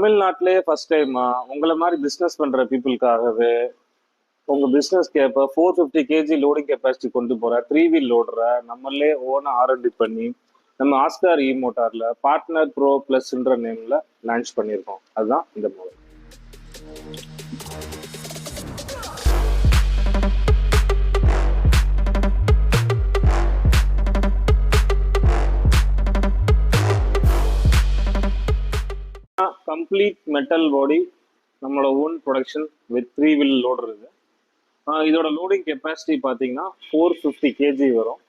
தமிழ்நாட்டிலே ஃபர்ஸ்ட் டைமா உங்களை மாதிரி பிஸ்னஸ் பண்ற பீப்புளுக்காகவே உங்க பிஸ்னஸ் கேப்ப four fifty KG loading capacity கொண்டு போற த்ரீ வீல் லோடரை நம்மளே ஓனா ஆர்என்டி பண்ணி நம்ம ஆஸ்கார் இ மோட்டார்ல பார்ட்னர் ப்ரோ பிளஸ்ன்ற நேம்ல லான்ச் பண்ணியிருக்கோம். அதுதான் இந்த மாடல் கம்ப்ளீட் மெட்டல் பாடி நம்மளோட own production with three wheel loader இது. இதோட லோடிங் கெப்பாசிட்டி பார்த்தீங்கன்னா ஃபோர் ஃபிஃப்டி கேஜி வரும்.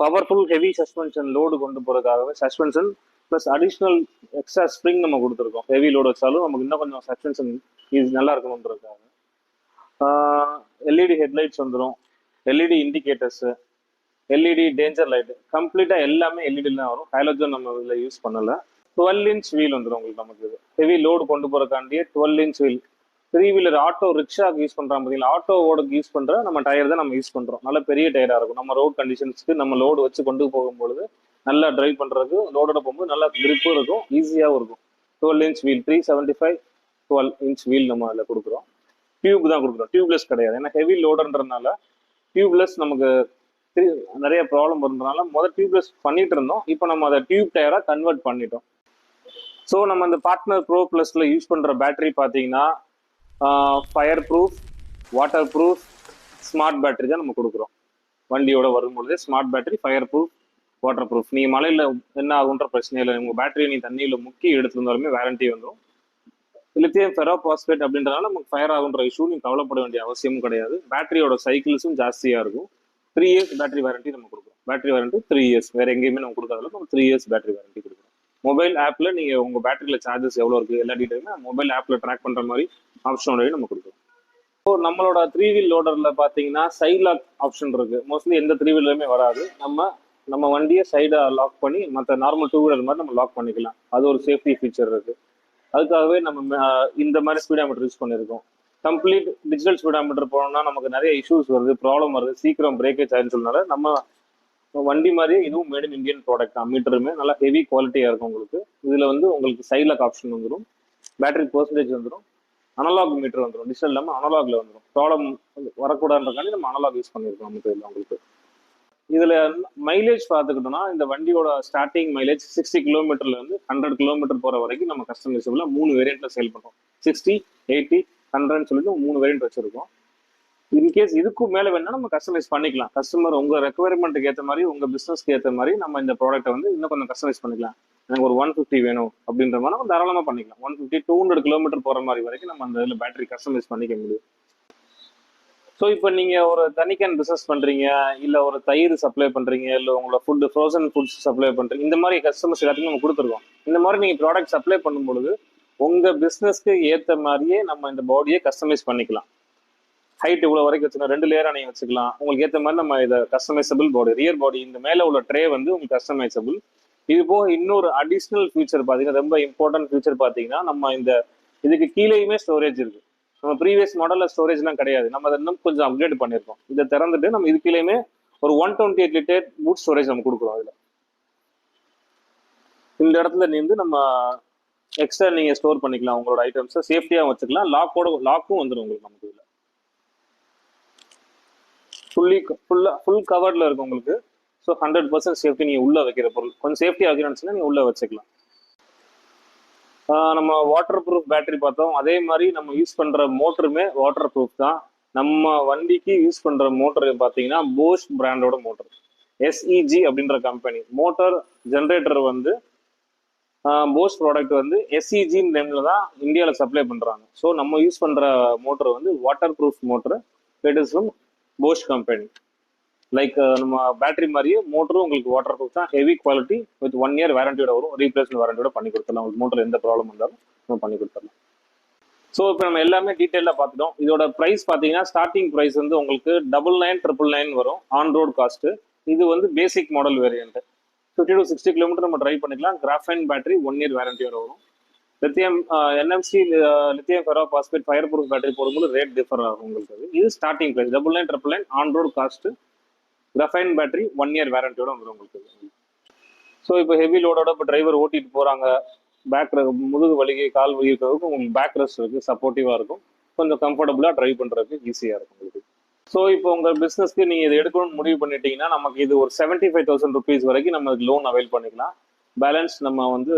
பவர்ஃபுல் ஹெவி சஸ்பென்ஷன் லோடு கொண்டு போகிறதுக்காகவே suspension plus additional extra spring நம்ம கொடுத்துருக்கோம். ஹெவி லோடு வச்சாலும் நமக்கு இன்னும் கொஞ்சம் சஸ்பென்ஷன் இது நல்லா இருக்கணுன்றதுக்காக எல்இடி ஹெட்லைட்ஸ் வந்துடும் LED indicators LED danger light கம்ப்ளீட்டாக எல்லாமே எல்இடி தான் வரும். ஹைலோஜன் நம்ம இதில் யூஸ் பண்ணலை. டுவெல் இன்ச் வீல் வந்துடும் உங்களுக்கு நமக்கு இது. ஹெவி லோடு கொண்டு போகிறக்காண்டியே twelve inch wheel three wheeler auto ரிக்ஷாக்கு use பண்ணுறாங்க பார்த்தீங்களா ஆட்டோவோட யூஸ் பண்ணுற நம்ம டயர் தான் நம்ம யூஸ் பண்ணுறோம் நல்ல பெரிய டயராக இருக்கும். நம்ம ரோட் கண்டிஷன்ஸ்க்கு நம்ம லோடு வச்சு கொண்டு போகும்பொழுது நல்லா டிரைவ் பண்ணுறதுக்கு லோடோட போகும்போது நல்லா கிரிப்பும் இருக்கும் ஈஸியாகவும் இருக்கும். Twelve inch wheel three seventy five twelve inch wheel நம்ம அதில் கொடுக்குறோம். டியூப் தான் கொடுக்குறோம். டியூப்லெஸ் கிடையாது. ஏன்னா ஹெவி லோடுன்றதுனால டியூப்லெஸ் நமக்கு நிறைய ப்ராப்ளம் இருந்ததுனால முதல் டியூப்லெஸ் பண்ணிட்டு இருந்தோம். இப்போ நம்ம அதை டியூப் டயராக கன்வெர்ட் பண்ணிட்டோம். ஸோ நம்ம அந்த பார்ட்னர் ப்ரோ ப்ளஸ்ல யூஸ் பண்ணுற பேட்டரி பார்த்தீங்கன்னா fire proof water proof smart battery தான் நம்ம கொடுக்குறோம். வண்டியோட வரும்பொழுது smart battery fire proof water proof நீங்கள் மழையில் என்ன ஆகுன்ற பிரச்சனை இல்லை. உங்கள் பேட்டரியை நீ தண்ணியில் முக்கி எடுத்துருந்தாலுமே வேரண்டி வந்துடும் லித்தியம் ஃபெரோ பாஸ்பேட் அப்படின்றனால நமக்கு ஃபயர் ஆகுன்ற இஷ்யூ நீங்கள் கவலைப்பட வேண்டிய அவசியமும் கிடையாது. பேட்டரியோட சைக்கிள்ஸும் ஜாஸ்தியாக இருக்கும். த்ரீ இயர்ஸ் பேட்டரி வாரண்டி நம்ம கொடுக்குறோம். பேட்டரி வாரண்டி த்ரீ இயர்ஸ் வேற எங்கேயுமே நம்ம கொடுக்காதல நம்ம three years battery warranty mobile ஆப்பில் நீங்கள் உங்கள் பேட்டரியில் சார்ஜஸ் எவ்வளோ இருக்குது எல்லா டீட்டெயிலுமே மொபைல் ஆப்பில் ட்ராக் பண்ணுற மாதிரி ஆப்ஷனோடய நம்ம கொடுக்குறோம் ஸோ நம்மளோட த்ரீ வீல் லோடரில் பார்த்தீங்கன்னா சைட் லாக் ஆப்ஷன் இருக்குது மோஸ்ட்லி எந்த த்ரீ வீலருமே வராது. நம்ம நம்ம வண்டியை சைடை லாக் பண்ணி மற்ற நார்மல் டூ வீலர் மாதிரி நம்ம லாக் பண்ணிக்கலாம். அது ஒரு சேஃப்டி ஃபீச்சர் இருக்குது அதுக்காகவே நம்ம இந்த மாதிரி ஸ்பீடாமீட்டர் யூஸ் பண்ணியிருக்கோம் கம்ப்ளீட் டிஜிட்டல் ஸ்பீடாமீட்டர் போனோம்னா நமக்கு நிறைய இஷ்யூஸ் வருது ப்ராப்ளம் வருது சீக்கிரம் பிரேக்கேஜ் ஆயிடுன்னு சொன்னால நம்ம வண்டி மாதிரியே இதுவும் மேட் இன் இந்தியன் ப்ராடக்ட் தான். மீட்டருமே நல்லா ஹெவி குவாலிட்டியாக இருக்கும் உங்களுக்கு. இதில் வந்து உங்களுக்கு சைலாக் ஆப்ஷன் வந்துடும் பேட்டரி பர்சன்டேஜ் வந்துடும் அனலாக் மீட்டர் வந்துடும் டிஜிட்டல் இல்லாமல் அனலாகில் வந்துடும் ப்ராப்ளம் வரக்கூடாதுன்றக்காண்டி நம்ம அனலாக் யூஸ் பண்ணியிருக்கோம் நம்ம இதில் உங்களுக்கு. இதில் மைலேஜ் பார்த்துக்கிட்டோம்னா இந்த வண்டியோட ஸ்டார்டிங் மைலேஜ் சிக்ஸ்டி கிலோமீட்டர்லேருந்து ஹண்ட்ரட் கிலோமீட்டர் போகிற வரைக்கும் நம்ம கஸ்டமைசபிளாக மூணு வேரியண்ட்டில் சேல் பண்ணுறோம். சிக்ஸ்டி எயிட்டி ஹண்ட்ரட்னு சொல்லிட்டு மூணு வேரியண்ட் வச்சுருக்கோம். இன்கேஸ் இதுக்கும் மேலே வேணா நம்ம கஸ்டமைஸ் பண்ணிக்கலாம். கஸ்டமர் உங்க ரெக்குவயர்மெண்ட்டுக்கு ஏற்ற மாதிரி உங்க பிசினஸ்க்கு ஏற்ற மாதிரி நம்ம இந்த ப்ராடக்ட்டை வந்து இன்னும் கொஞ்சம் கஸ்டமைஸ் பண்ணிக்கலாம். எனக்கு ஒரு ஒன் ஃபிஃப்டி வேணும் அப்படின்ற மாதிரி நம்ம தாராளமாக பண்ணிக்கலாம். One fifty two hundred kilometre போகிற மாதிரி வரைக்கும் நம்ம அந்த இதில் பேட்டரி கஸ்டமைஸ் பண்ணிக்க முடியும். ஸோ இப்போ நீங்க ஒரு தனிக்கன் பிஸ்னஸ் பண்றீங்க இல்ல ஒரு தயிர் சப்ளை பண்றீங்க இல்ல உங்களோட ஃபுட் ஃப்ரோசன் ஃபுட்ஸ் சப்ளை பண்றீங்க இந்த மாதிரி கஸ்டமர்ஸ் எல்லாத்துக்கும் நம்ம கொடுத்துருக்கோம். இந்த மாதிரி நீங்க ப்ராடக்ட் சப்ளை பண்ணும்பொழுது உங்கள் உங்க ஏற்ற ஏத்த மாதிரியே நம்ம இந்த பாடியை கஸ்டமைஸ் பண்ணிக்கலாம். ஹைட் இவ்வளவு வரைக்கும் வச்சுக்கலாம் ரெண்டு லேயரா நீங்க வச்சுக்கலாம். உங்களுக்கு ஏத்த மாதிரி நம்ம இதை கஸ்டமைசபிள் பாடி ரியர் பாடி இந்த மேல உள்ள ட்ரே வந்து உங்களுக்கு கஸ்டமைசபிள் இது போக இன்னொரு அடிஷ்னல் ஃபியூச்சர் பாத்தீங்கன்னா ரொம்ப இம்பார்ட்டன்ட் ஃபியூச்சர் பாத்தீங்கன்னா நம்ம இந்த இதுக்கு கீழேயுமே ஸ்டோரேஜ் இருக்கு. நம்ம ப்ரீவியஸ் மாடல்ல ஸ்டோரேஜ்லாம் கிடையாது. நம்ம அதை இன்னும் கொஞ்சம் அப்கிரேட் பண்ணியிருக்கோம். இதை திறந்துட்டு நம்ம இதுக்குள்ளேயுமே ஒரு one twenty eight litre boot storage நம்ம கொடுக்குறோம் அதில். இந்த இடத்துல நீந்து நம்ம எக்ஸ்ட்ரா நீங்க ஸ்டோர் பண்ணிக்கலாம் உங்களோட ஐட்டம்ஸை சேஃப்டியாக வச்சுக்கலாம். லாக்கோட லாக்கும் வந்துடும் உங்களுக்கு நமக்கு இதுல. ஃபுல்லி ஃபுல்லா ஃபுல் கவர்ல இருக்கும் உங்களுக்கு. ஸோ ஹண்ட்ரட் பர்சன்ட் சேஃப்டி நீங்கள் உள்ள வைக்கிற பொருள். கொஞ்சம் சேஃப்டி ஆகிருந்துச்சுன்னா நீங்கள் உள்ள வச்சுக்கலாம். ஆஹ் நம்ம வாட்டர் ப்ரூஃப் பேட்டரி பார்த்தோம். அதே மாதிரி நம்ம யூஸ் பண்ற மோட்டருமே வாட்டர் ப்ரூஃப் தான். நம்ம வண்டிக்கு யூஸ் பண்ற மோட்டர் பார்த்தீங்கன்னா போஷ் பிராண்டோட மோட்டர். எஸ்இஜி அப்படின்ற கம்பெனி மோட்டார் ஜென்ரேட்டர் வந்து போஸ் ப்ராடக்ட் வந்து எஸ்இஜி நேமில் தான் இந்தியாவில் சப்ளை பண்றாங்க. ஸோ நம்ம யூஸ் பண்ற மோட்டர் வந்து waterproof motor. It is from Bosch company like நம்ம பேட்டரி மாதிரியே மோட்டரும் உங்களுக்கு வாட்டர் ப்ரூஃப் தான் heavy quality with one year வாரண்டியோட வரும். ரீப்ளேஸ்மெண்ட் வாரண்டியோட பண்ணி கொடுத்துடலாம். உங்களுக்கு மோட்டர் எந்த ப்ராப்ளம் இருந்தாலும் நம்ம பண்ணி கொடுத்துடலாம். ஸோ இப்போ நம்ம எல்லாமே டீட்டெயிலாக பார்த்துட்டோம். இதோட ப்ரைஸ் பார்த்தீங்கன்னா ஸ்டார்டிங் ப்ரைஸ் வந்து உங்களுக்கு டபுள் நைன் ட்ரிபிள் நைன் வரும். ஆன் ரோட் காஸ்ட் இது வந்து basic model variant fifty to sixty kilometre நம்ம ட்ரைவ் பண்ணிக்கலாம். கிராஃபைன் பேட்டரி ஒன் இயர் வாரண்டியோட வரும். Lithium NMC lithium ferro phosphate fireproof battery போடும்போது ரேட் டிஃபர் ஆகும் உங்களுக்கு அது. இது starting price double nine triple nine on road cost graphene battery one year வேரண்டியோட வரும் உங்களுக்கு. ஸோ இப்போ ஹெவி லோடோட இப்போ டிரைவர் ஓட்டிட்டு போகிறாங்க பேக் முதுகு வலிக்கு கால் வலி இருக்கிறதுக்கு உங்களுக்கு பேக் ரெஸ்ட் இருக்கு சப்போர்ட்டிவாக இருக்கும். கொஞ்சம் கம்ஃபர்டபுளாக ட்ரைவ் பண்ணுறதுக்கு ஈஸியாக இருக்கும் உங்களுக்கு. ஸோ இப்போ உங்கள் பிஸ்னஸ்க்கு நீங்கள் இதை எடுக்கணும்னு முடிவு பண்ணிட்டீங்கன்னா நமக்கு இது ஒரு செவன்ட்டி ஃபைவ் தௌசண்ட் ருபீஸ் வரைக்கும் நம்ம லோன் அவைல் பண்ணிக்கலாம். பேலன்ஸ் நம்ம வந்து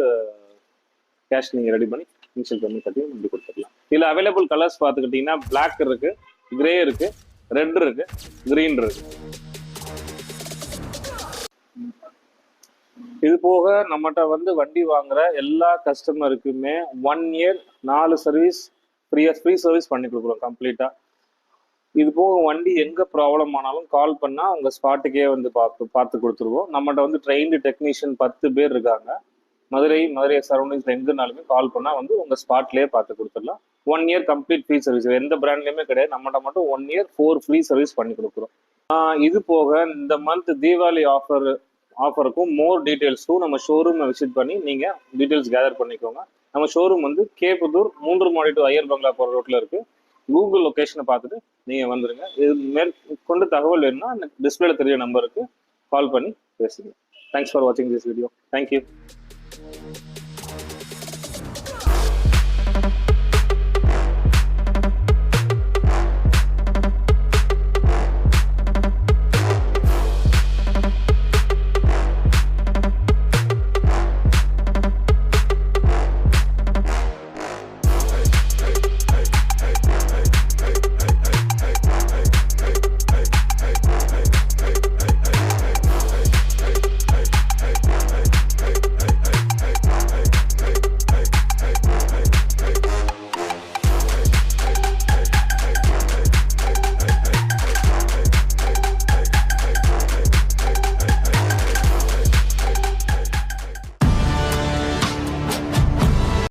கேஷ் நீங்கள் ரெடி பண்ணி இன்ஷியல் பேமெண்ட் கட்டி இப்படி கொடுத்துக்கலாம் இதில் அவைலபிள் கலர்ஸ் பார்த்துக்கிட்டிங்கன்னா பிளாக் இருக்குது கிரே இருக்குது ரெட் இருக்குது க்ரீன் இருக்குது இது போக நம்மகிட்ட வந்து வண்டி வாங்குற எல்லா கஸ்டமருக்குமே ஒன் இயர் நாலு சர்வீஸ் ஃப்ரீயா ஃப்ரீ சர்வீஸ் பண்ணி கொடுக்குறோம் கம்ப்ளீட்டாக இது போக வண்டி எங்கே ப்ராப்ளம் ஆனாலும் கால் பண்ணால் அவங்க ஸ்பாட்டுக்கே வந்து பார்த்து பார்த்து கொடுத்துருவோம். நம்மகிட்ட வந்து ட்ரெயின்டு டெக்னீஷியன் பத்து பேர் இருக்காங்க. மதுரை மதுரை சரௌண்டிங்ஸ்ல எங்கனாலுமே கால் பண்ணா வந்து உங்க ஸ்பாட்லயே பார்த்து கொடுத்துடலாம். One year complete free service எந்த பிராண்ட்லயுமே கிடையாது. நம்மகிட்ட மட்டும் one year four free service பண்ணி கொடுக்குறோம். இது போக இந்த மந்த் தீபாவளி ஆஃபர் ஆஃபருக்கும் மோர் டீட்டெயில்ஸும் நம்ம ஷோரூமை விசிட் பண்ணி நீங்க டீட்டெயில்ஸ் கேதர் பண்ணிக்கோங்க. நம்ம ஷோரூம் வந்து கேப்புதூர் மூன்று மாடி டு ஐயர் பங்களா போற ரோட்ல இருக்கு. கூகுள் லொக்கேஷனை பார்த்துட்டு நீங்க வந்துருங்க. இது மேல் கொண்டு தகவல் வேணும்னா டிஸ்பிளேல தெரிய நம்பருக்கு கால் பண்ணி பேசுங்க தேங்க்ஸ் ஃபார் வாட்சிங் this video thank you Thank you.